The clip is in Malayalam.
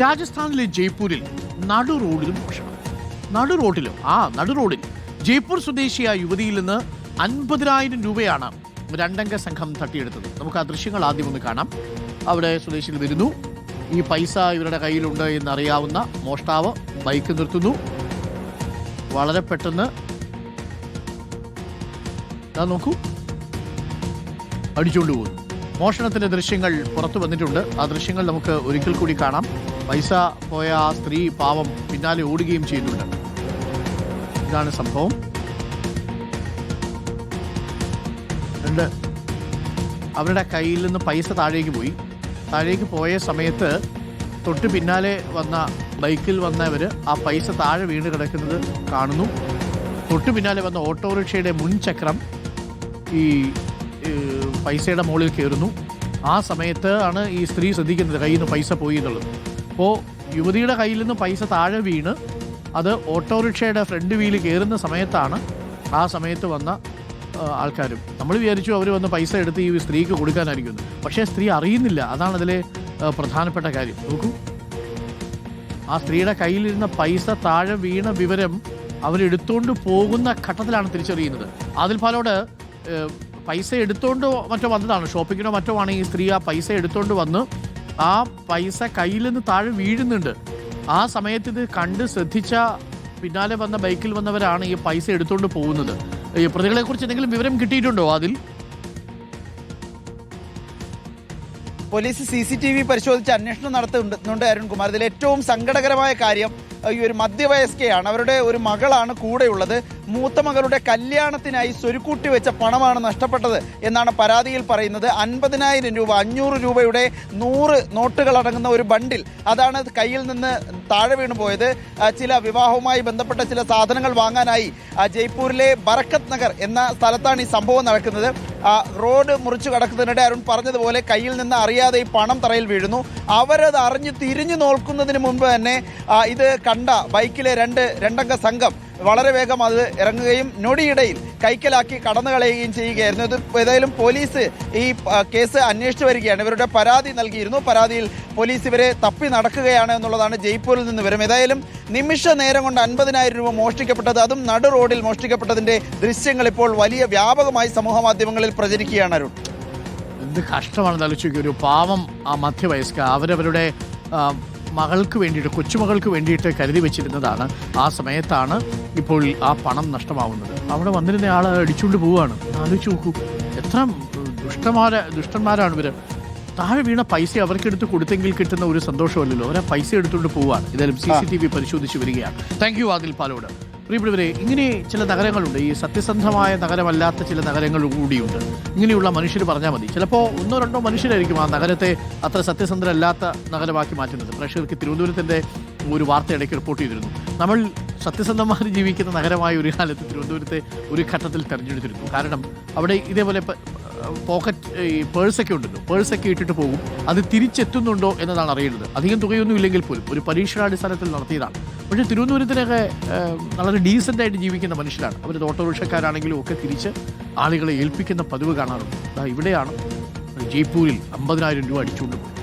രാജസ്ഥാനിലെ ജയ്പൂരിൽ നടു റോഡിലും മോഷണം. നടു റോഡിലും ആ നടു റോഡിൽ ജയ്പൂർ സ്വദേശിയായ യുവതിയിൽ നിന്ന് അൻപതിനായിരം രൂപയാണ് രണ്ടംഗ സംഘം തട്ടിയെടുത്തത്. നമുക്ക് ആ ദൃശ്യങ്ങൾ ആദ്യം ഒന്ന് കാണാം. അവിടെ സ്വദേശിയിൽ വരുന്നു. ഈ പൈസ ഇവരുടെ കയ്യിലുണ്ട് എന്നറിയാവുന്ന മോഷ്ടാവ് ബൈക്ക് നിർത്തുന്നു. വളരെ പെട്ടെന്ന് നോക്കൂ. അടിച്ചുകൊണ്ട് പോകുന്നു മോഷണത്തിന്റെ ദൃശ്യങ്ങൾ പുറത്തു വന്നിട്ടുണ്ട്. ആ ദൃശ്യങ്ങൾ നമുക്ക് ഒരിക്കൽ കൂടി കാണാം. പൈസ പോയ ആ സ്ത്രീ പാവം പിന്നാലെ ഓടുകയും ചെയ്യുന്നുണ്ട്. ഇതാണ് സംഭവം. രണ്ട് അവരുടെ കയ്യിൽ നിന്ന് പൈസ താഴേക്ക് പോയി. താഴേക്ക് പോയ സമയത്ത് തൊട്ട് പിന്നാലെ വന്ന ബൈക്കിൽ വന്നവർ ആ പൈസ താഴെ വീണ് കിടക്കുന്നത് കാണുന്നു. തൊട്ട് പിന്നാലെ വന്ന ഓട്ടോറിക്ഷയുടെ മുൻചക്രം ഈ പൈസയുടെ മുകളിൽ കയറുന്നു. ആ സമയത്ത് ആണ് ഈ സ്ത്രീ ശ്രദ്ധിക്കുന്നത് കയ്യിൽ നിന്ന് പൈസ പോയി എന്നുള്ളത്. അപ്പോൾ യുവതിയുടെ കയ്യിൽ നിന്ന് പൈസ താഴെ വീണ് അത് ഓട്ടോറിക്ഷയുടെ ഫ്രണ്ട് വീൽ കയറുന്ന സമയത്താണ് ആ സമയത്ത് വന്ന ആൾക്കാരും. നമ്മൾ വിചാരിച്ചു അവർ വന്ന് പൈസ എടുത്ത് ഈ സ്ത്രീക്ക് കൊടുക്കാനായിരിക്കുന്നു പക്ഷേ സ്ത്രീ അറിയുന്നില്ല. അതാണ് അതിലെ പ്രധാനപ്പെട്ട കാര്യം. നോക്കൂ. ആ സ്ത്രീയുടെ കയ്യിലിരുന്ന പൈസ താഴെ വീണ വിവരം അവരെടുത്തുകൊണ്ട് പോകുന്ന ഘട്ടത്തിലാണ് തിരിച്ചറിയുന്നത്. അതിൽ പാലോട് പൈസ എടുത്തുകൊണ്ട് മറ്റോ വന്നതാണ്. ഷോപ്പിങ്ങിനോ മറ്റോ ആണ് ഈ സ്ത്രീ ആ പൈസ എടുത്തുകൊണ്ട് വന്ന് ആ പൈസ കയ്യിൽ നിന്ന് താഴെ വീഴുന്നുണ്ട്. ആ സമയത്ത് ഇത് കണ്ട് ശ്രദ്ധിച്ച പിന്നാലെ വന്ന ബൈക്കിൽ വന്നവരാണ് ഈ പൈസ എടുത്തുകൊണ്ട് പോകുന്നത്. പ്രതികളെ കുറിച്ച് എന്തെങ്കിലും വിവരം കിട്ടിയിട്ടുണ്ടോ അതിൽ? Police C C T V പരിശോധിച്ച് അന്വേഷണം നടത്തുന്നുണ്ട് അരുൺകുമാർ. ഇതിൽ ഏറ്റവും സങ്കടകരമായ കാര്യം ഈ ഒരു മധ്യവയസ്കയാണ്. അവരുടെ ഒരു മകളാണ് കൂടെയുള്ളത്. മൂത്ത മകളുടെ കല്യാണത്തിനായി സ്വരുക്കൂട്ടി വെച്ച പണമാണ് നഷ്ടപ്പെട്ടത് എന്നാണ് പരാതിയിൽ പറയുന്നത്. അൻപതിനായിരം രൂപ അഞ്ഞൂറ് രൂപയുടെ നൂറ് നോട്ടുകൾ അടങ്ങുന്ന ഒരു ബണ്ടിൽ അതാണ് കയ്യിൽ നിന്ന് താഴെ വീണു പോയത്. ചില വിവാഹവുമായി ബന്ധപ്പെട്ട ചില സാധനങ്ങൾ വാങ്ങാനായി ജയ്പൂരിലെ ബറക്കത്ത് നഗർ എന്ന സ്ഥലത്താണ് ഈ സംഭവം നടക്കുന്നത്. റോഡ് മുറിച്ചു കടക്കുന്നതിനിടെ അരുൺ പറഞ്ഞതുപോലെ കയ്യിൽ നിന്ന് അറിയാതെ ഈ പണം തറയിൽ വീഴുന്നു. അവരത് അറിഞ്ഞ് തിരിഞ്ഞു നോക്കുന്നതിന് മുമ്പ് തന്നെ ഇത് കണ്ട ബൈക്കിലെ രണ്ട് രണ്ടംഗ സംഘം വളരെ വേഗം അത് ഇറങ്ങുകയും നൊടിയിടയിൽ കൈക്കലാക്കി കടന്നു കളയുകയും ചെയ്യുകയായിരുന്നു. ഇത് ഏതായാലും പോലീസ് ഈ കേസ് അന്വേഷിച്ചു വരികയാണ്. ഇവരുടെ പരാതി നൽകിയിരുന്നു. പരാതിയിൽ പോലീസ് ഇവരെ തപ്പി നടക്കുകയാണ് എന്നുള്ളതാണ് ജയ്പൂരിൽ നിന്ന് വരും. ഏതായാലും നിമിഷ നേരം കൊണ്ട് അൻപതിനായിരം രൂപ മോഷ്ടിക്കപ്പെട്ടത് അതും നടു റോഡിൽ മോഷ്ടിക്കപ്പെട്ടതിന്റെ ദൃശ്യങ്ങൾ ഇപ്പോൾ വലിയ വ്യാപകമായി സമൂഹ മാധ്യമങ്ങളിൽ പ്രചരിക്കുകയാണ് അരുൺ. എന്ത് കഷ്ടമാണ് ഒരു പാവം ആ മധ്യവയസ്ക അവരവരുടെ മകൾക്ക് വേണ്ടിയിട്ട് കൊച്ചുമകൾക്ക് വേണ്ടിയിട്ട് കരുതി വെച്ചിരുന്നതാണ്. ആ സമയത്താണ് ഇപ്പോൾ ആ പണം നഷ്ടമാവുന്നത്. അവിടെ വന്നിരുന്ന ആൾ അടിച്ചുകൊണ്ട് പോവുകയാണ്. ആലോചിച്ച് നോക്കൂ എത്ര ദുഷ്ടമാര ദുഷ്ടന്മാരാണ് ഇവർ താഴെ വീണ പൈസ അവർക്കെടുത്ത് കൊടുത്തെങ്കിൽ കിട്ടുന്ന ഒരു സന്തോഷമല്ലല്ലോ. അവരെ പൈസ എടുത്തുകൊണ്ട് പോവുകയാണ് ഇതായാലും സി സി ടി വി പരിശോധിച്ച് വരികയാണ്. Thank you Adil Palode. പ്രിയപ്പെട്ടവരെ ഇങ്ങനെ ചില നഗരങ്ങളുണ്ട്. ഈ സത്യസന്ധമായ നഗരമല്ലാത്ത ചില നഗരങ്ങൾ കൂടിയുണ്ട്. ഇങ്ങനെയുള്ള മനുഷ്യർ പറഞ്ഞാൽ മതി. ചിലപ്പോൾ ഒന്നോ രണ്ടോ മനുഷ്യരായിരിക്കും ആ നഗരത്തെ അത്ര സത്യസന്ധരല്ലാത്ത നഗരമാക്കി മാറ്റുന്നത്. പ്രേക്ഷകർക്ക് തിരുവനന്തപുരത്തിന്റെ ഒരു വാർത്ത ഇടയ്ക്ക് റിപ്പോർട്ട് ചെയ്തിരുന്നു. നമ്മൾ സത്യസന്ധമായി ജീവിക്കുന്ന നഗരമായ ഒരു കാലത്ത് തിരുവനന്തപുരത്തെ ഒരു ഘട്ടത്തിൽ തെരഞ്ഞെടുത്തിരുന്നു. കാരണം അവിടെ ഇതേപോലെ പോക്കറ്റ് ഈ പേഴ്സൊക്കെ ഉണ്ടല്ലോ. പേഴ്സൊക്കെ ഇട്ടിട്ട് പോകും. അത് തിരിച്ചെത്തുന്നുണ്ടോ എന്നതാണ് അറിയേണ്ടത്. അധികം തുകയൊന്നും ഇല്ലെങ്കിൽ പോലും ഒരു പരീക്ഷണാടിസ്ഥാനത്തിൽ നടത്തിയതാണ്. പക്ഷേ തിരുവനന്തപുരത്തിനൊക്കെ വളരെ ഡീസന്റ് ആയിട്ട് ജീവിക്കുന്ന മനുഷ്യരാണ്. അവർ ഓട്ടോറിക്ഷക്കാരാണെങ്കിലും ഒക്കെ തിരിച്ച് ആളുകളെ ഏൽപ്പിക്കുന്ന പതിവ് കാണാറുണ്ട്. ഇവിടെയാണ് ജയ്പൂരിൽ അമ്പതിനായിരം രൂപ അടിച്ചുകൊണ്ട് പോയി